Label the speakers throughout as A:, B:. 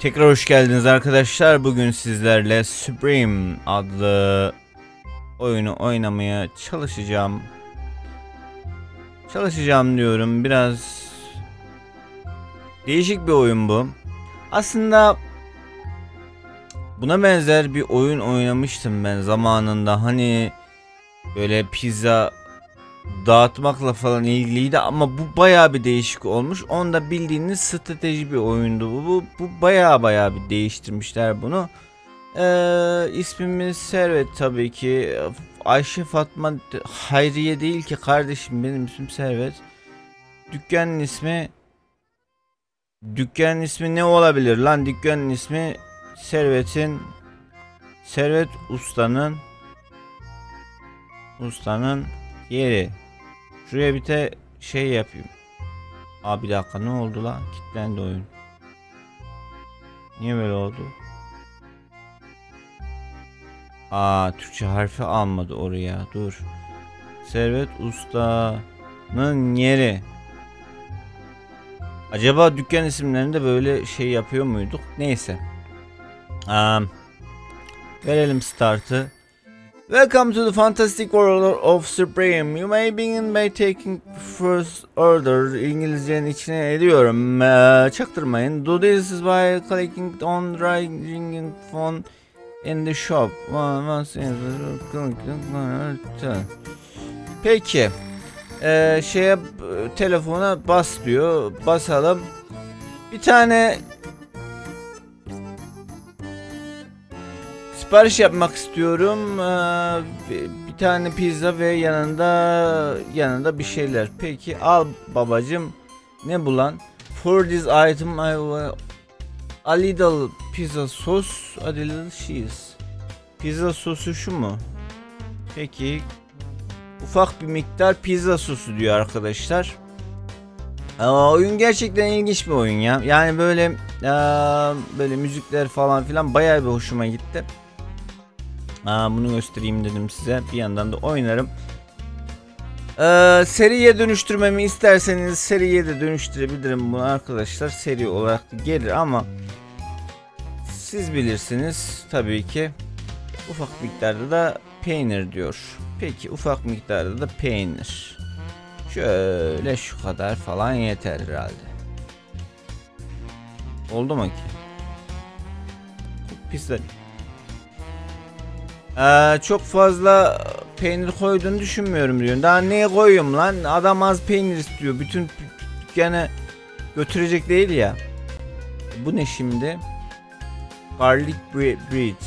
A: Tekrar hoş geldiniz arkadaşlar. Bugün sizlerle Supreme adlı oyunu oynamaya çalışacağım. Çalışacağım diyorum. Biraz değişik bir oyun bu. Aslında buna benzer bir oyun oynamıştım ben zamanında. Hani böyle pizza dağıtmakla falan ilgiliydi ama bu bayağı bir değişik olmuş. Onda bildiğiniz strateji bir oyundu bu. Bu, bu bayağı bayağı bir değiştirmişler bunu. Ee, ismimiz Servet tabii ki. Ayşe Fatma Hayriye değil ki kardeşim benim ismim Servet. Dükkanın ismi Dükkanın ismi ne olabilir lan? Dükkanın ismi Servet'in Servet Usta'nın Usta'nın yeri. Şuraya bir de şey yapayım. Abi bir dakika ne oldu la? Kitlendi oyun. Niye böyle oldu? Aa Türkçe harfi almadı oraya. Dur. Servet Usta'nın yeri. Acaba dükkan isimlerinde böyle şey yapıyor muyduk? Neyse. Um, verelim startı. Welcome to the fantastic world of Supreme. You may begin by taking first order. İngilizcenin içine ediyorum. Ee, çaktırmayın. Do this by clicking on ringing phone in the shop. Peki. Ee, şeye telefona bas diyor. Basalım. Bir tane Sipariş yapmak istiyorum. Ee, bir tane pizza ve yanında yanında bir şeyler. Peki al babacım. Ne bulan? For this item I will a little pizza sauce, a little cheese. Pizza sosu şu mu? Peki ufak bir miktar pizza sosu diyor arkadaşlar. Aa, oyun gerçekten ilginç bir oyun ya. Yani böyle aa, böyle müzikler falan filan bayağı bir hoşuma gitti. Aa, bunu göstereyim dedim size. Bir yandan da oynarım. Ee, seriye dönüştürmemi isterseniz seriye de dönüştürebilirim bunu arkadaşlar. Seri olarak da gelir ama siz bilirsiniz tabii ki. Ufak miktarda da peynir diyor. Peki ufak miktarda da peynir. Şöyle şu kadar falan yeter herhalde. Oldu mu ki? Pizza ee, çok fazla peynir koyduğunu düşünmüyorum diyor. Daha neye koyuyorum lan? Adam az peynir istiyor. Bütün dükkanı götürecek değil ya. Bu ne şimdi? Garlic bread.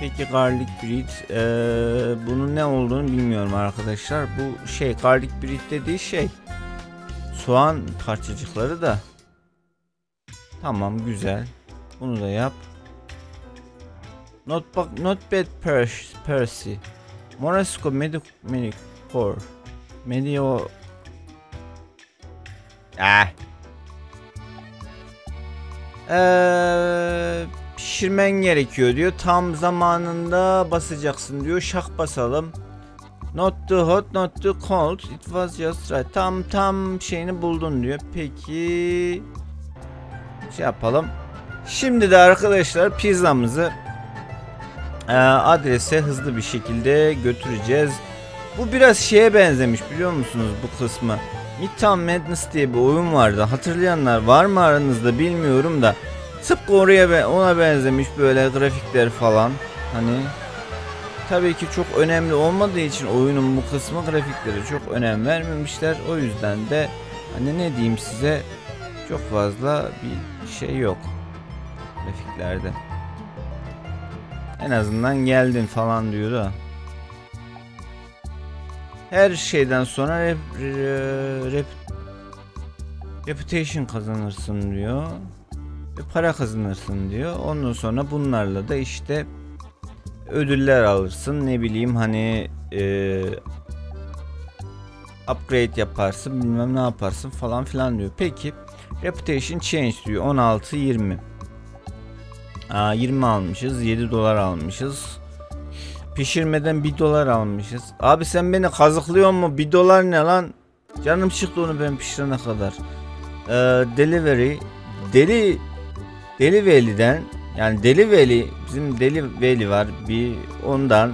A: Peki garlic bread. Ee, bunun ne olduğunu bilmiyorum arkadaşlar. Bu şey garlic bread dediği şey. Soğan parçacıkları da. Tamam güzel. Bunu da yap. Not, not bad Percy. Morasco Medic Medicor. Medio... Ah. Ee, pişirmen gerekiyor diyor. Tam zamanında basacaksın diyor. Şak basalım. Not too hot, not too cold. It was just right. Tam tam şeyini buldun diyor. Peki şey yapalım. Şimdi de arkadaşlar pizzamızı e, adrese hızlı bir şekilde götüreceğiz. Bu biraz şeye benzemiş biliyor musunuz bu kısmı? Midtown Madness diye bir oyun vardı. Hatırlayanlar var mı aranızda bilmiyorum da. Tıpkı oraya ona benzemiş böyle grafikler falan. Hani tabii ki çok önemli olmadığı için oyunun bu kısmı grafiklere çok önem vermemişler. O yüzden de hani ne diyeyim size çok fazla bir şey yok grafiklerde. En azından geldin falan diyor da. Her şeyden sonra rep, rep, reputation kazanırsın diyor. Ve para kazanırsın diyor. Ondan sonra bunlarla da işte ödüller alırsın. Ne bileyim hani e, upgrade yaparsın bilmem ne yaparsın falan filan diyor. Peki reputation change diyor 16 20. Aa, 20 almışız. 7 dolar almışız. Pişirmeden 1 dolar almışız. Abi sen beni kazıklıyor mu? 1 dolar ne lan? Canım çıktı onu ben pişirene kadar. Ee, delivery. Deli Deli Veli'den yani Deli Veli bizim Deli Veli var bir ondan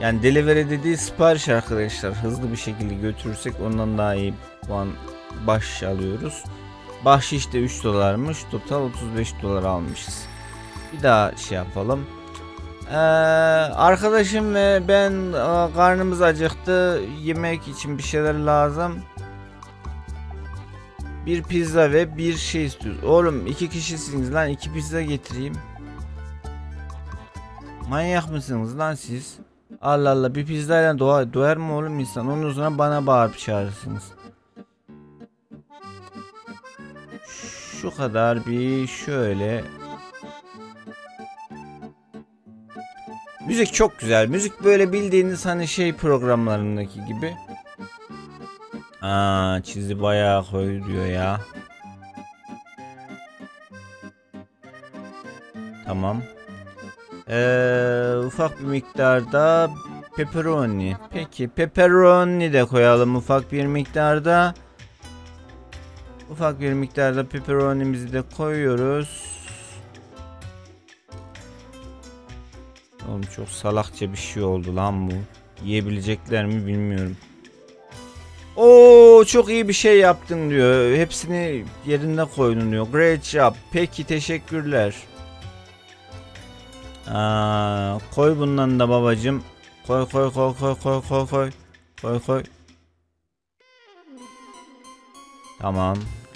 A: yani delivery dediği sipariş arkadaşlar hızlı bir şekilde götürürsek ondan daha iyi puan baş alıyoruz. Bahşiş de 3 dolarmış. Total 35 dolar almışız. Bir daha şey yapalım. Ee, arkadaşım ve ben e, karnımız acıktı. Yemek için bir şeyler lazım. Bir pizza ve bir şey istiyoruz. Oğlum iki kişisiniz lan iki pizza getireyim. Manyak mısınız lan siz? Allah Allah bir pizzayla doğa, doyar mı oğlum insan? Onun sonra bana bağırıp çağırırsınız. Şu kadar bir şöyle. Müzik çok güzel. Müzik böyle bildiğiniz hani şey programlarındaki gibi. Aa çizi bayağı koyu diyor ya. Tamam. Ee, ufak bir miktarda pepperoni. Peki pepperoni de koyalım ufak bir miktarda. Ufak bir miktarda pepperonimizi de koyuyoruz. Oğlum çok salakça bir şey oldu lan bu. Yiyebilecekler mi bilmiyorum. Oo çok iyi bir şey yaptın diyor. Hepsini yerine koydun diyor. Great job. Peki teşekkürler. Aa, koy bundan da babacım. Koy koy koy koy koy koy koy. Koy koy. Tamam.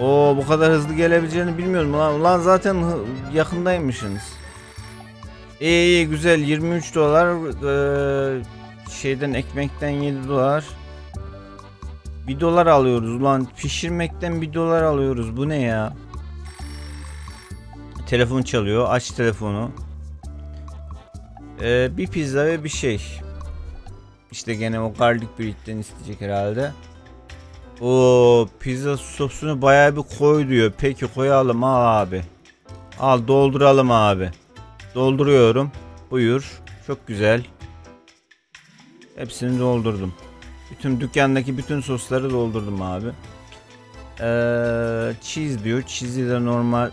A: Oo bu kadar hızlı gelebileceğini bilmiyordum lan. Lan zaten yakındaymışsınız. İyi iyi güzel 23 dolar ee, şeyden ekmekten 7 dolar. 1 dolar alıyoruz lan pişirmekten 1 dolar alıyoruz bu ne ya? Telefon çalıyor aç telefonu. Ee, bir pizza ve bir şey. İşte gene o garlic bread'den isteyecek herhalde. O pizza sosunu bayağı bir koy diyor. Peki koyalım al abi. Al dolduralım abi. Dolduruyorum. Buyur. Çok güzel. Hepsini doldurdum. Bütün dükkandaki bütün sosları doldurdum abi. Ee, cheese diyor. Cheese'i de normal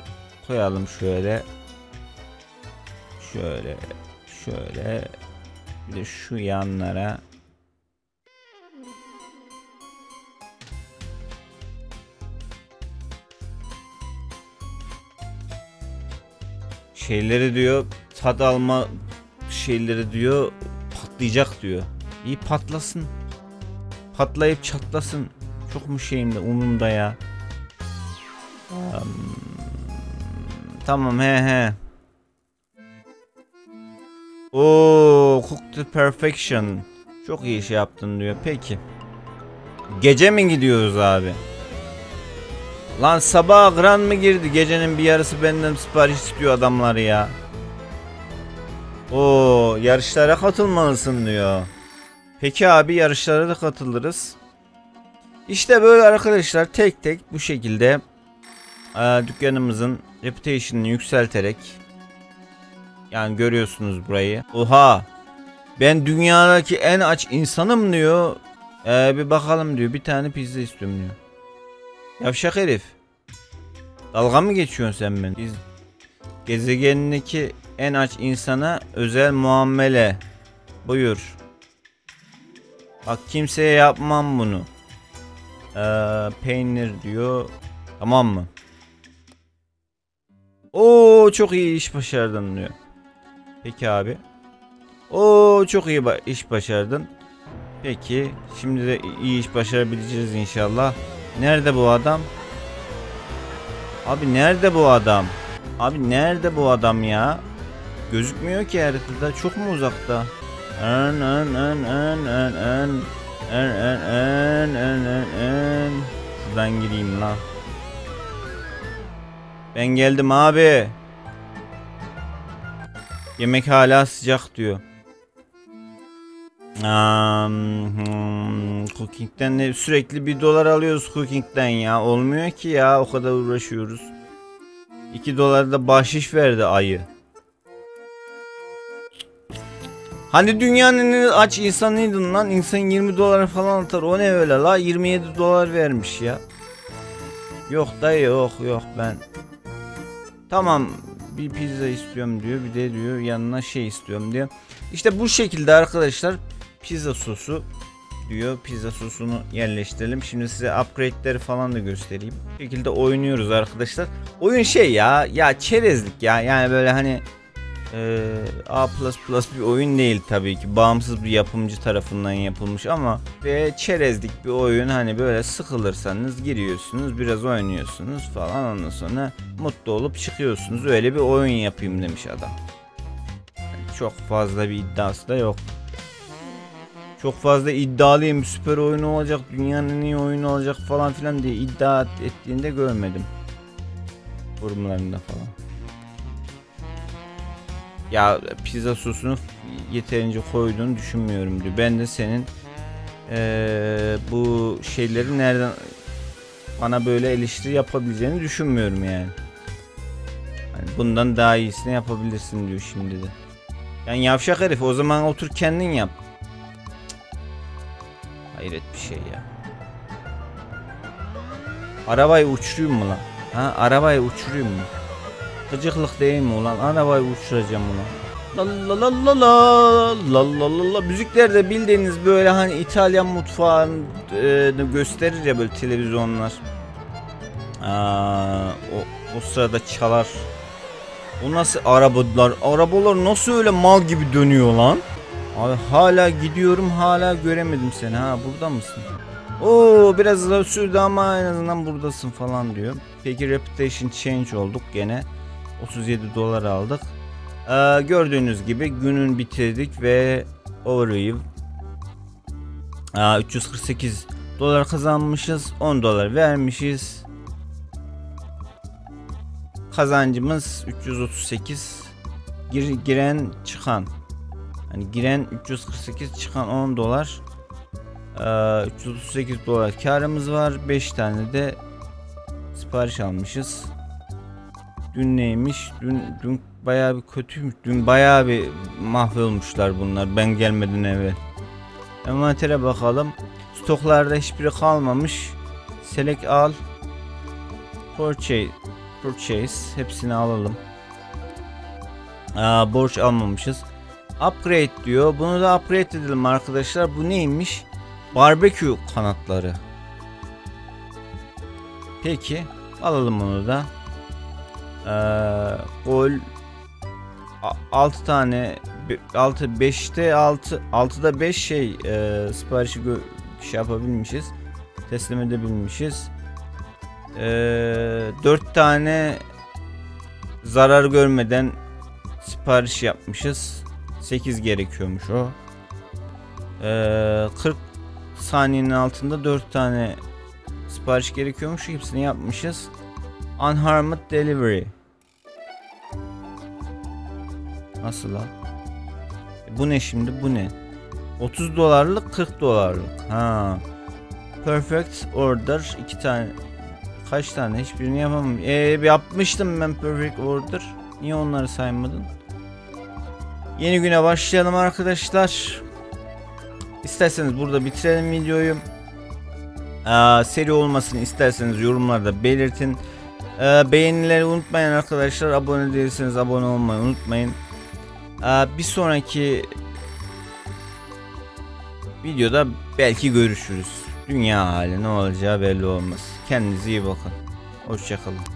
A: koyalım şöyle. Şöyle. Şöyle. Bir de şu yanlara. Şeyleri diyor tad alma şeyleri diyor patlayacak diyor. İyi patlasın. Patlayıp çatlasın. Çok mu şeyimde umumda ya. Um, tamam he he. Oo, cooked to perfection. Çok iyi şey yaptın diyor. Peki. Gece mi gidiyoruz abi? Lan sabah gran mı girdi? Gecenin bir yarısı benden sipariş istiyor adamlar ya. Oo, yarışlara katılmalısın diyor. Peki abi yarışlara da katılırız. İşte böyle arkadaşlar tek tek bu şekilde e, dükkanımızın reputation'ını yükselterek yani görüyorsunuz burayı. Oha. Ben dünyadaki en aç insanım diyor. Ee, bir bakalım diyor. Bir tane pizza istiyorum diyor. Yavşak herif. Dalga mı geçiyorsun sen ben? Biz gezegenindeki en aç insana özel muamele. Buyur. Bak kimseye yapmam bunu. Ee, peynir diyor. Tamam mı? Oo çok iyi iş başardın diyor. Peki abi. Oo çok iyi iş başardın. Peki şimdi de iyi iş başarabileceğiz inşallah. Nerede bu adam? Abi nerede bu adam? Abi nerede bu adam ya? Gözükmüyor ki haritada. Çok mu uzakta? En en en en en en en en en en en en Şuradan gireyim lan. Ben geldim abi. Yemek hala sıcak diyor. Um, cooking'den de sürekli bir dolar alıyoruz cooking'den ya. Olmuyor ki ya o kadar uğraşıyoruz. 2 dolar da bahşiş verdi ayı. Hani dünyanın en aç insanıydın lan. İnsan 20 dolar falan atar. O ne öyle la? 27 dolar vermiş ya. Yok dayı yok yok ben. Tamam bir pizza istiyorum diyor. Bir de diyor yanına şey istiyorum diyor. İşte bu şekilde arkadaşlar pizza sosu diyor. Pizza sosunu yerleştirelim. Şimdi size upgrade'leri falan da göstereyim. Bu şekilde oynuyoruz arkadaşlar. Oyun şey ya ya çerezlik ya. Yani böyle hani e, A++ bir oyun değil tabii ki. Bağımsız bir yapımcı tarafından yapılmış ama ve çerezlik bir oyun. Hani böyle sıkılırsanız giriyorsunuz, biraz oynuyorsunuz falan ondan sonra mutlu olup çıkıyorsunuz. Öyle bir oyun yapayım demiş adam. Yani çok fazla bir iddiası da yok. Çok fazla iddialıyım süper oyun olacak dünyanın en iyi oyunu olacak falan filan diye iddia ettiğinde görmedim. Forumlarında falan. Ya pizza sosunu yeterince koyduğunu düşünmüyorum diyor. Ben de senin eee, bu şeyleri nereden bana böyle eleştiri yapabileceğini düşünmüyorum yani. Hani bundan daha iyisini yapabilirsin diyor şimdi de. Yani yavşak herif o zaman otur kendin yap. Hayret bir şey ya. Arabayı uçurayım mı lan? Ha arabayı uçurayım mı? Gıcıklık değil mi ulan? Arabayı uçuracağım ulan. La la la la la la la la la müzikler bildiğiniz böyle hani İtalyan mutfağını e, gösterir ya böyle televizyonlar. Aa, o, o sırada çalar. O nasıl arabalar? Arabalar nasıl öyle mal gibi dönüyor lan? Abi hala gidiyorum hala göremedim seni ha burada mısın? Oo biraz da sürdü ama en azından buradasın falan diyor. Peki reputation change olduk gene. 37 dolar aldık. Ee, gördüğünüz gibi günün bitirdik ve overview. Aa, 348 dolar kazanmışız. 10 dolar vermişiz. Kazancımız 338. Gir, giren çıkan. Hani giren 348 çıkan 10 dolar. Ee, 338 dolar karımız var. 5 tane de sipariş almışız. Dün neymiş? Dün dün bayağı bir kötüymüş. Dün bayağı bir mahvolmuşlar bunlar. Ben gelmeden evvel. Envantere bakalım. Stoklarda hiçbiri kalmamış. Select al. Purchase. Purchase. Hepsini alalım. Aa, borç almamışız. Upgrade diyor. Bunu da upgrade edelim arkadaşlar. Bu neymiş? Barbekü kanatları. Peki. Alalım onu da. Ee, gol 6 tane 6 5'te 6 6'da 5 şey e, siparişi şey yapabilmişiz. Teslim edebilmişiz. E, 4 tane zarar görmeden sipariş yapmışız. 8 gerekiyormuş o. E, 40 saniyenin altında 4 tane sipariş gerekiyormuş. Hepsini yapmışız. Unharmed Delivery. Nasıl lan? E, bu ne şimdi? Bu ne? 30 dolarlık 40 dolarlık. Ha. Perfect Order iki tane. Kaç tane? Hiçbirini yapamam. Ee, yapmıştım ben Perfect Order. Niye onları saymadın? Yeni güne başlayalım arkadaşlar. İsterseniz burada bitirelim videoyu. Aa, seri olmasını isterseniz yorumlarda belirtin. Ee, beğenileri unutmayın arkadaşlar. Abone değilseniz abone olmayı unutmayın. Ee, bir sonraki videoda belki görüşürüz. Dünya hali ne olacağı belli olmaz. Kendinize iyi bakın. Hoşçakalın.